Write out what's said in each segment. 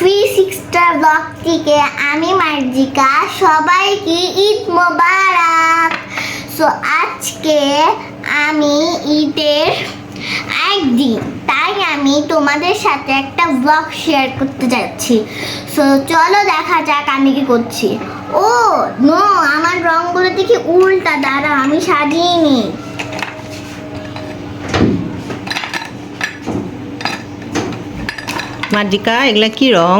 Three সিক্সটা blog থেকে আমি মার্জিকা, সবাইকে ঈদ মোবারক। সো আজকে আমি ঈদের একদিন তাই আমি তোমাদের সাথে একটা ব্লগ শেয়ার করতে যাচ্ছি। সো চলো দেখা যাক আমি কি করছি। ও নো আমার রঙগুলো দেখি উল্টা দাঁড়া আমি সাজিয়ে মার্জিকা এগুলা কি রং?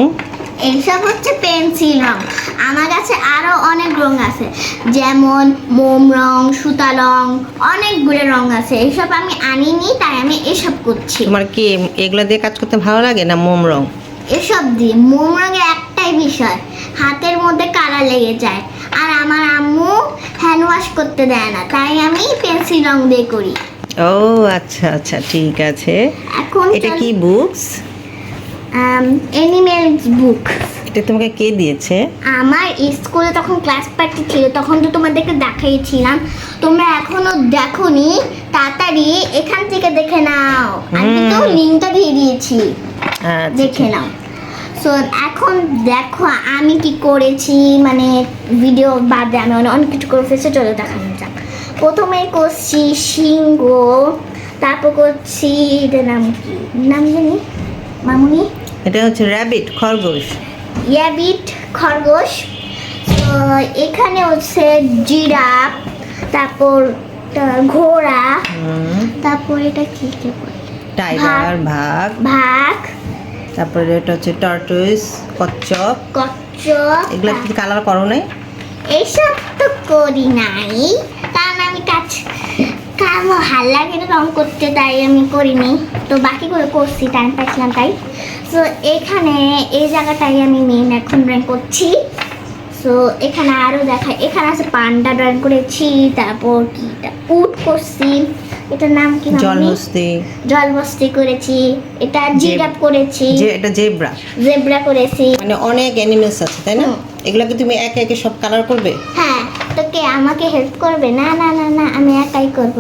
এইসব হচ্ছে পেন্সিল রং। আমার কাছে আরও অনেক রং আছে। যেমন মোম রং সুতা রং অনেকগুলো রং আছে। এইসব আমি আনিনি তাই আমি এসব করছি। তোমার কি এগুলা দিয়ে কাজ করতে ভালো লাগে না মোম রং? এসব দিয়ে। মোম রঙের একটাই বিষয় হাতের মধ্যে কালা লেগে যায়। আর আমার আম্মু হ্যান্ড ওয়াশ করতে দেয় না তাই আমি পেন্সিল রং দিয়ে করি। ও আচ্ছা আচ্ছা ঠিক আছে। এখন এটা কি বুকস অ্যানিমেলস বুক এটা তোমাকে কে দিয়েছে? আমার স্কুলে তখন ক্লাস পার্টি ছিল তখন তো তোমাদেরকে দেখাইছিলাম। তোমরা এখনও দেখোনি তাড়াতাড়ি এখান থেকে দেখে নাও। আমি তো লিঙ্কটা দিয়ে দিয়েছি। আচ্ছা দেখে নাও। সো এখন দেখো আমি কি করেছি মানে ভিডিও বাদে আমি অনেক অনেক কিছু করে ফেসে চলে দেখানো যাক। প্রথমে করছি সিংহ তারপর করছি এটার নাম কি? নাম জানি? মামুনি? এটা হচ্ছে র্যাবিট খরগোশ। ইয়াবিট খরগোশ। তো এখানে হচ্ছে জিরাফ তারপর ঘোড়া। তারপর এটা কি কি? টাইগার ভাগ। ভাগ। তারপরে এটা হচ্ছে টর্টুইস কচ্ছপ। কচ্ছপ এগুলা কি কালার করো নাই? এইসব তো করি নাই। কারণ আমি কাজ কার ভালো লাগে না রং করতে তাই আমি করিনি তো বাকিগুলো করছি টাইম পাইছিলাম তাই। সো এখানে এই জায়গাটাই আমি মেন এখন ড্রয়িং করছি। সো এখানে আরও দেখা এখানে আছে পান্ডা ড্রয়িং করেছি তারপর কি উট করছি। এটার নাম কি মামনি? জলহস্তি জলবস্তি করেছি। এটা জিরাফ করেছি। যে এটা জেব্রা। জেব্রা করেছি। মানে অনেক অ্যানিমেলস আছে তাই না? হুম। এগুলা তুমি একে একে সব কালার করবে? হ্যাঁ তো কে আমাকে হেল্প করবে? না না না না আমি একাই করব।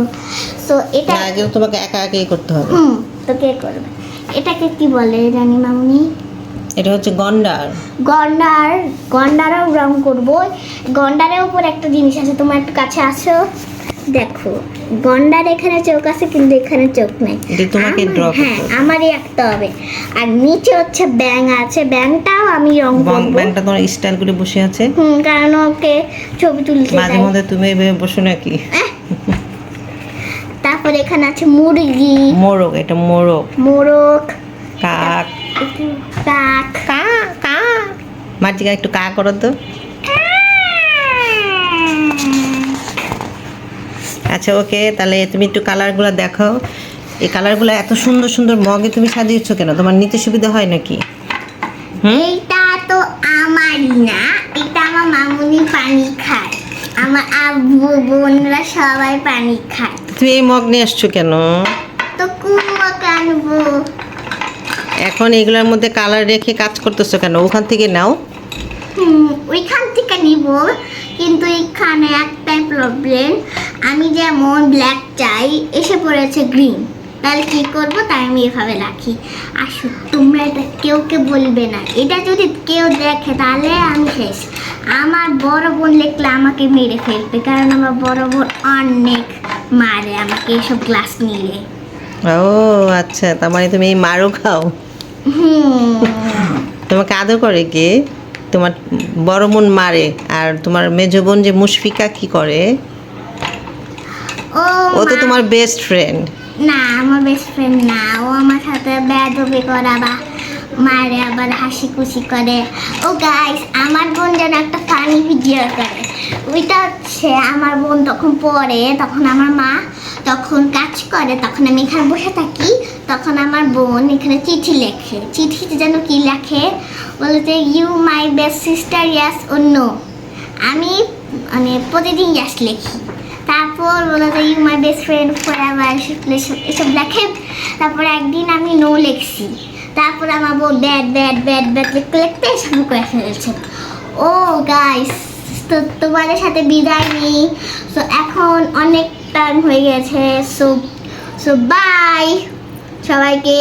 সো এটা আগে তোমাকে একা একাই করতে হবে। হুম তো কে করবে। এটাকে কি বলে জানি মামুনি? এটা হচ্ছে গন্ডার। গন্ডার গন্ডারও রং করব। গন্ডারের উপর একটা জিনিস আছে তোমার একটু কাছে আসো। দেখো গন্ডার এখানে চোখ আছে কিন্তু এখানে চোখ নাই। এটা তোমাকে করতে হ্যাঁ আমারই আঁকতে হবে। আর নিচে হচ্ছে ব্যাং আছে ব্যাংটাও আমি রং করব। ব্যাংকটা তোমার স্টাইল করে বসে আছে। হুম কারণ ওকে ছবি তুলতে মাঝে। মধ্যে তুমি এভাবে বসো নাকি? তারপর এখানে আছে মুরগি। মোরগ এটা মোরগ। মোরগ। কাক। কাক। কা কা একটু কা করো তো। আচ্ছা ওকে তাহলে তুমি একটু কালারগুলো দেখাও। এই কালারগুলো এত সুন্দর সুন্দর মগে তুমি সাজিয়েছো কেন? তোমার নিতে সুবিধা হয় নাকি? হুম? এইটা তো আমারই না এটা আমার মামুনি পানি খায়। আমার আব্বু বোনরা সবাই পানি খায়। তুমি এই মগ নিয়ে আসছো কেন? তো কুমড়ো আনব। এখন এগুলোর মধ্যে কালার রেখে কাজ করতেছো কেন? ওখান থেকে নাও। ওইখান থেকে নিব। কিন্তু এখানে একটাই প্রবলেম আমি যেমন ব্ল্যাক চাই এসে পড়েছে গ্রিন তাহলে কি করব? তাই আমি এভাবে রাখি। আসো তোমরা এটা কেউ কে বলবে না। এটা যদি কেউ দেখে তাহলে আমি শেষ। আমার বড় বোন লিখলে আমাকে মেরে ফেলবে কারণ আমার বড় বোন অনেক মারে আমাকে এসব গ্লাস নিলে ও আচ্ছা তার মানে তুমি মারও খাও। তোমাকে আদর করে কে? তোমার বড় বোন মারে আর তোমার মেজো বোন যে মুশফিকা কি করে? ও ও তো তোমার বেস্ট ফ্রেন্ড না, আমার বেস্ট ফ্রেন্ড না। ও আমার সাথে বেদবি করে আবার মারে, আবার হাসি খুশি করে। ও গাইস আমার বোন যেন একটা ফানি ভিডিও করে। ওইটা হচ্ছে, আমার বোন তখন পড়ে, তখন আমার মা তখন কাজ করে, তখন আমি এখানে বসে থাকি, তখন আমার বোন এখানে চিঠি লেখে। চিঠিতে যেন কি লেখে? বলে যে you my best sister yes অন্য আমি মানে প্রতিদিন ইয়াস লিখি। তারপর বলে যে you my best friend forever এসব লেখে তারপর একদিন আমি নো লিখছি তারপর আমার বউ ব্যাড ব্যাড ব্যাড ব্যাড লিখতে লিখতে শুরু করে ফেলেছে। ও গাইস তো তোমাদের সাথে বিদায় নিই। সো এখন অনেক টাইম হয়ে গেছে। সো সো বাই সবাইকে।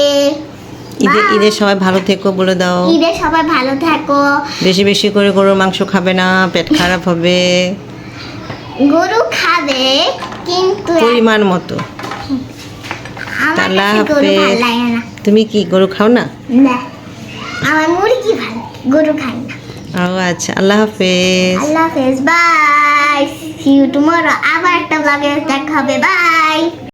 ঈদে. ঈদের সবাই ভালো থেকো বলে দাও। ঈদে সবাই ভালো থাকো। বেশি বেশি করে গরুর মাংস খাবে না পেট খারাপ হবে। গরু খাবে কিন্তু পরিমাণ মতো। আল্লাহ হাফেজ। তুমি কি গরু খাও না? না। আমার মুরগি ভালো গরু খাই না। ও আচ্ছা আল্লাহ হাফেজ। আল্লাহ হাফেজ বাই সি ইউ টুমরো আবার একটা ব্লগে দেখা হবে বাই